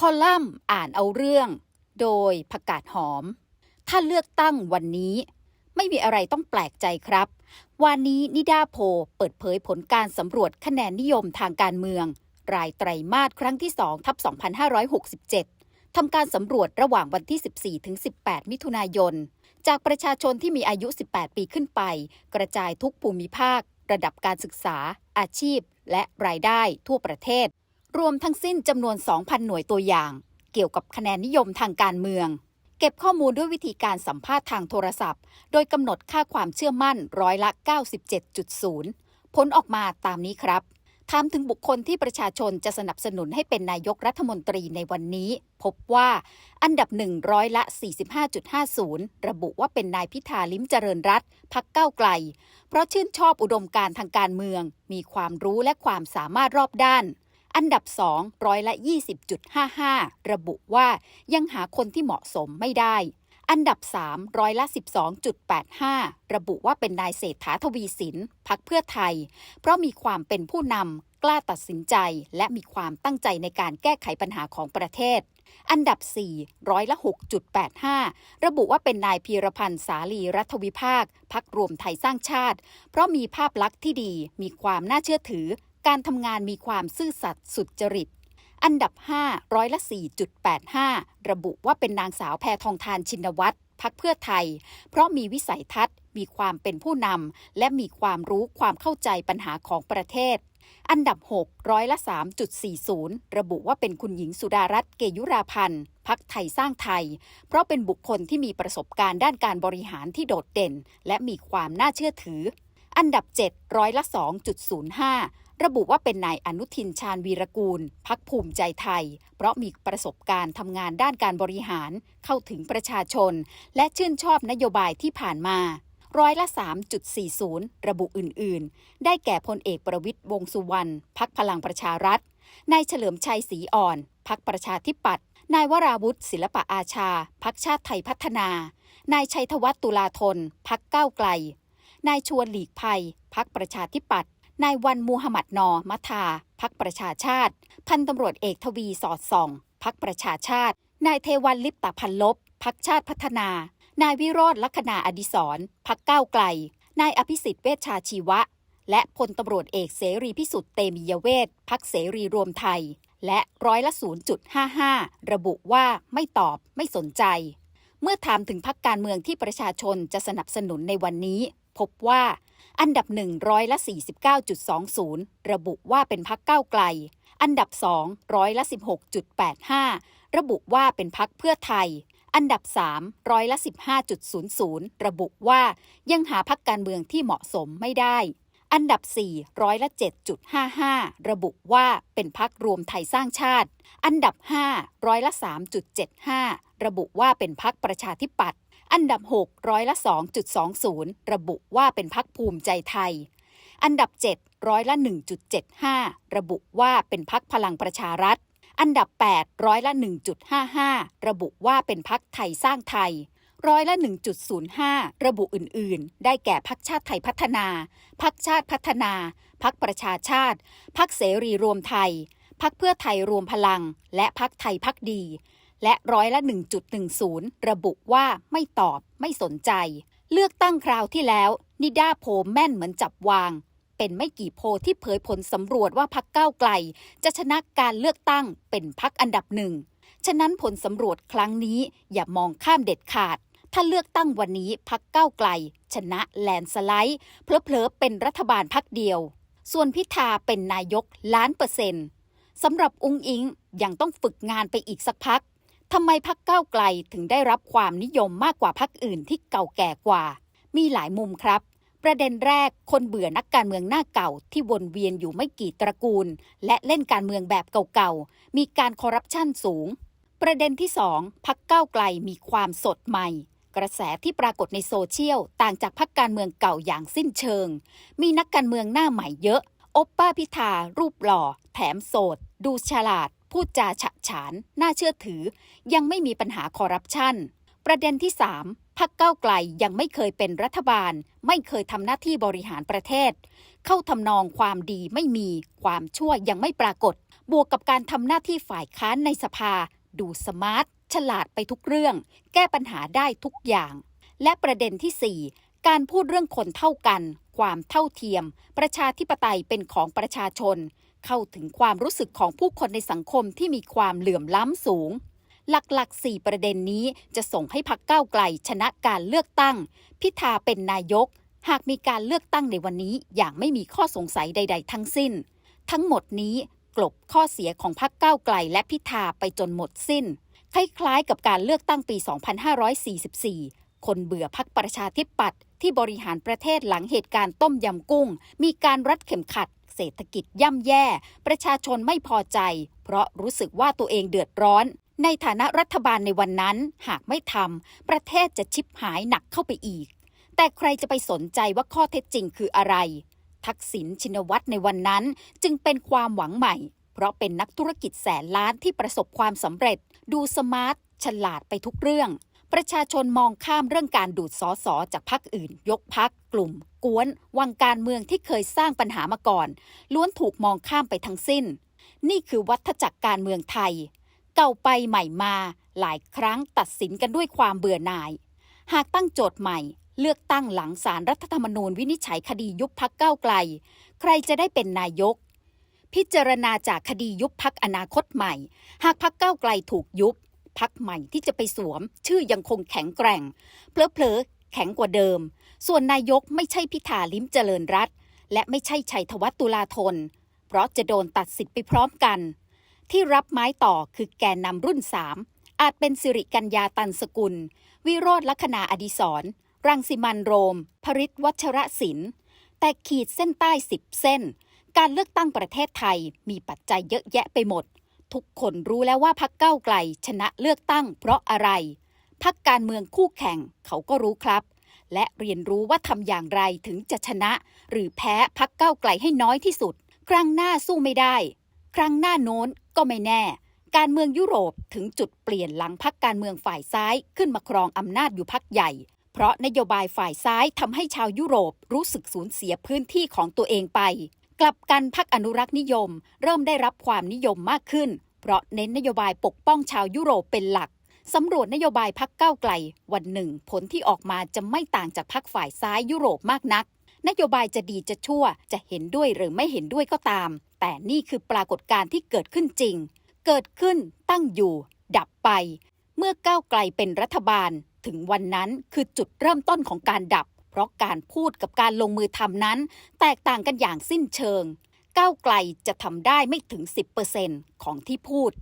คอลัมน์อ่านเอาเรื่อง โดยผักกาดหอม ถ้าเลือกตั้งวันนี้ ไม่มีอะไรต้องแปลกใจครับ วันนี้นิดาโพเปิดเผยผลการสำรวจคะแนนนิยมทางการเมือง รายไตรมาสครั้งที่2ทับ2567ทำการสำรวจระหว่างวันที่ 14ถึง18 มิถุนายน จากประชาชนที่มีอายุ 18 ปีขึ้นไป กระจายทุกภูมิภาค ระดับการศึกษา อาชีพ และรายได้ทั่วประเทศ รวมทั้งสิ้นจำนวน 2,000 หน่วยตัวอย่าง เกี่ยวกับคะแนนนิยมทางการเมือง เก็บข้อมูลด้วยวิธีการสัมภาษณ์ทางโทรศัพท์ โดยกำหนดค่าความเชื่อมั่นร้อยละ 97.0 ผลออกมาตามนี้ครับถามถึงบุคคลที่ประชาชนจะสนับสนุนให้เป็นนายกรัฐมนตรีในวันนี้ พบว่าอันดับหนึ่งร้อยละ 45.50 ระบุว่าเป็นนายพิธาลิ้มเจริญรัตพักเก้าไกล เพราะชื่นชอบอุดมการทางการเมือง มีความรู้และความสามารถรอบด้าน อันดับ 2 ร้อยละ 20.55 ระบุว่ายังหาคนที่เหมาะสมไม่ได้ อันดับ 3 ร้อยละ 12.85 ระบุว่าเป็นนายเศรษฐาทวีสินพักเพื่อไทย เพราะมีความเป็นผู้นำกล้าตัดสินใจ และมีความตั้งใจในการแก้ไขปัญหาของประเทศ อันดับ 4 ร้อยละ 6.85 ระบุว่าเป็นนายพีรพันธ์สาลีรัฐวิภาค พักรวมไทยสร้างชาติ เพราะมีภาพลักษณ์ที่ดี มีความน่าเชื่อถือ การทำงานมีความซื่อสัตย์สุจริต อันดับ 5 ร้อยละ 4.85 ระบุว่าเป็นนางสาวแพทองทานชินวัตรพักเพื่อไทย เพราะมีวิสัยทัศน์ มีความเป็นผู้นำและมีความรู้ความเข้าใจปัญหาของประเทศ อันดับ 6 ร้อยละ 3.40 ระบุว่าเป็นคุณหญิงสุดารัตน์เกยุราพันธ์พักไทยสร้างไทย เพราะเป็นบุคคลที่มีประสบการณ์ด้านการบริหารที่โดดเด่น และมีความน่าเชื่อถือ อันดับ 7 ร้อยละ 2.05 ระบุว่าเป็นนายอนุทินชาญวีรกูล พักภูมิใจไทย เพราะมีประสบการณ์ทำงานด้านการบริหาร เข้าถึงประชาชน และชื่นชอบนโยบายที่ผ่านมาร้อยละ 3.40 ระบุอื่น ๆ ได้แก่พลเอกประวิตยวงสุวรรณพักพลังประชารัฐ นายเฉลิมชัยศรีอ่อนพักประชาธิปัตย์นายวราวุฒิศิลปะอาชา พักชาติไทยพัฒนา นายชัยธวัฒน์ตุลาธนพักก้าวไกล นายชวนหลีกภัย พักประชาธิปัตย์ นายวันมูฮัมหมัดนอมัทาพักประชาชาติ พันตำรวจเอกทวีสอดส่อง พักประชาชาติ นายเทวันลิปตาพันลบ พักชาติพัฒนา นายวิโรธลัคนาอดิศรพักก้าวไกล นายอภิสิทธิ์เวชชาชีวะ และพลตำรวจเอกเสรีพิสุทธิ์เตมียเวทพักเสรีรวมไทย และร้อยละ 0.55 ระบุว่าไม่ตอบไม่สนใจ เมื่อถามถึงพักการเมืองที่ประชาชนจะสนับสนุนในวันนี้ พบว่า อันดับ1ร้อยละ 49.20 ระบุว่าเป็นพักก้าวไกล อันดับ2ร้อยละ 16.85 ระบุว่าเป็นพักเพื่อไทย อันดับ3ร้อยละ 15.00 ระบุว่ายังหาพักการเมืองที่เหมาะสมไม่ได้ อันดับ4ร้อยละ 7.55 ระบุว่าเป็นพักรวมไทยสร้างชาติ อันดับ5ร้อยละ 3.75 ระบุว่าเป็นพักประชาธิปัตย์ อันดับ 6 ร้อยละ 2.20 ระบุว่าเป็นพักภูมิใจไทย อันดับ 7 ร้อยละ 1.75 ระบุว่าเป็นพักพลังประชารัฐ อันดับ 8 ร้อยละ 1.55 ระบุว่าเป็นพักไทยสร้างไทย ร้อยละ 1.05 ระบุอื่น ๆ ได้แก่พักชาติไทยพัฒนา พักชาติพัฒนา พักประชาชาติ พักเสรีรวมไทย พักเพื่อไทยรวมพลัง และพักไทยพักดี และร้อยละ 1.10 ระบุว่าไม่ตอบไม่สนใจ เลือกตั้งคราวที่แล้ว นิด้าโพแม่นเหมือนจับวาง เป็นไม่กี่โพที่เผยผลสำรวจว่าพักก้าวไกล จะชนะการเลือกตั้งเป็นพักอันดับหนึ่ง ฉะนั้นผลสำรวจครั้งนี้อย่ามองข้ามเด็ดขาด ถ้าเลือกตั้งวันนี้พักก้าวไกล ชนะแลนสไลด์เพลอๆเป็นรัฐบาลพักเดียว ส่วนพิธาเป็นนายกล้านเปอร์เซ็นต์สำหรับอุ้งอิงยังต้องฝึกงานไปอีกสักพัก ทำไมพักก้าวไกลถึงได้รับความนิยมมากกว่าพักอื่นที่เก่าแก่กว่า มีหลายมุมครับ ประเด็นแรกคนเบื่อนักการเมืองหน้าเก่าที่วนเวียนอยู่ไม่กี่ตระกูล และเล่นการเมืองแบบเก่าๆ มีการคอร์รัปชันสูง ประเด็นที่2พักก้าวไกลมีความสดใหม่ กระแสที่ปรากฏในโซเชียลต่างจากพักการเมืองเก่าอย่างสิ้นเชิง มีนักการเมืองหน้าใหม่เยอะ โอปป้าพิธารูปหล่อ แถมโสด ดูฉลาด พูดจาฉะฉาน น่าเชื่อถือ ยังไม่มีปัญหาคอร์รัปชัน ประเด็นที่ 3พักเก้าไกลยังไม่เคยเป็นรัฐบาล ไม่เคยทำหน้าที่บริหารประเทศ เข้าทำนองความดีไม่มี ความชั่วยังไม่ปรากฏ บวกกับการทำหน้าที่ฝ่ายค้านในสภา ดูสมาร์ท ฉลาดไปทุกเรื่อง แก้ปัญหาได้ทุกอย่าง และประเด็นที่ 4 การพูดเรื่องคนเท่ากัน ความเท่าเทียม ประชาธิปไตยเป็นของประชาชน เข้าถึงความรู้สึกของผู้คนในสังคมที่มีความเหลื่อมล้ำสูง หลักๆ 4 ประเด็นนี้จะส่งให้พักก้าวไกลชนะการเลือกตั้ง พิธาเป็นนายก หากมีการเลือกตั้งในวันนี้อย่างไม่มีข้อสงสัยใด ๆ ทั้งสิ้น ทั้งหมดนี้กลบข้อเสียของพักก้าวไกลและพิธาไปจนหมดสิ้น คล้ายๆ กับการเลือกตั้งปี 2544 คนเบื่อพักประชาธิปัตย์ที่บริหารประเทศหลังเหตุการณ์ต้มยำกุ้ง มีการรัดเข็มขัด เศรษฐกิจย่ำแย่ ประชาชนไม่พอใจ เพราะรู้สึกว่าตัวเองเดือดร้อน ในฐานะรัฐบาลในวันนั้น หากไม่ทำประเทศจะชิบหายหนักเข้าไปอีก แต่ใครจะไปสนใจว่าข้อเท็จจริงคืออะไร ทักษิณชินวัตรในวันนั้นจึงเป็นความหวังใหม่ เพราะเป็นนักธุรกิจแสนล้านที่ประสบความสำเร็จ ดูสมาร์ทฉลาดไปทุกเรื่องประชาชนมองข้ามเรื่องการดูดสอสอจากพรรคอื่น ยกพักกลุ่ม กวนวังการเมืองที่เคยสร้างปัญหามาก่อน ล้วนถูกมองข้ามไปทั้งสิ้น นี่คือวัฏจักรการเมืองไทย เก่าไปใหม่มา หลายครั้งตัดสินกันด้วยความเบื่อหน่าย หากตั้งโจทย์ใหม่ เลือกตั้งหลังสารรัฐธรรมนูญวินิจฉัยคดียุบพักเก้าไกล ใครจะได้เป็นนายก พิจารณาจากคดียุบพักอนาคตใหม่ หากพักเก้าไกลถูกยุบพักใหม่ที่จะไปสวม ชื่อยังคงแข็งแกร่ง เพลอๆแข็งกว่าเดิม ส่วนนายกไม่ใช่พิธาลิ้มเจริญรัตและไม่ใช่ชัยธวัฒน์ตุลาธน เพราะจะโดนตัดสิทธิ์ไปพร้อมกัน ที่รับไม้ต่อคือแกนนำรุ่น3อาจเป็นสิริกัญญาตันสกุล วิโรธลัคนาอดิศร รังสิมันโรม พริตวัชระศิลป์แต่ขีดเส้นใต้สิบเส้น การเลือกตั้งประเทศไทยมีปัจจัยเยอะแยะไปหมด ทุกคนรู้แล้วว่าพักเก้าไกลชนะเลือกตั้งเพราะอะไรพักการเมืองคู่แข่งเขาก็รู้ครับ และเรียนรู้ว่าทำอย่างไรถึงจะชนะ หรือแพ้พักเก้าไกลให้น้อยที่สุด ครั้งหน้าสู้ไม่ได้ ครั้งหน้าโน้นก็ไม่แน่ การเมืองยุโรปถึงจุดเปลี่ยนหลังพักการเมืองฝ่ายซ้ายขึ้นมาครองอำนาจอยู่พักใหญ่ เพราะนโยบายฝ่ายซ้ายทำให้ชาวยุโรปรู้สึกสูญเสียพื้นที่ของตัวเองไป กลับกันพักอนุรักษ์นิยม เริ่มได้รับความนิยมมากขึ้น เพราะเน้นนโยบายปกป้องชาวยุโรปเป็นหลัก สำรวจนโยบายพักก้าวไกล วันหนึ่ง ผลที่ออกมาจะไม่ต่างจากพักฝ่ายซ้ายยุโรปมากนัก นโยบายจะดีจะชั่ว จะเห็นด้วยหรือไม่เห็นด้วยก็ตาม แต่นี่คือปรากฏการณ์ที่เกิดขึ้นจริง เกิดขึ้นตั้งอยู่ ดับไป เมื่อก้าวไกลเป็นรัฐบาล ถึงวันนั้นคือจุดเริ่มต้นของการดับ เพราะการพูดกับการลงมือทำนั้น แตกต่างกันอย่างสิ้นเชิงก้าวไกลจะทำได้ไม่ถึง 10%ของที่พูด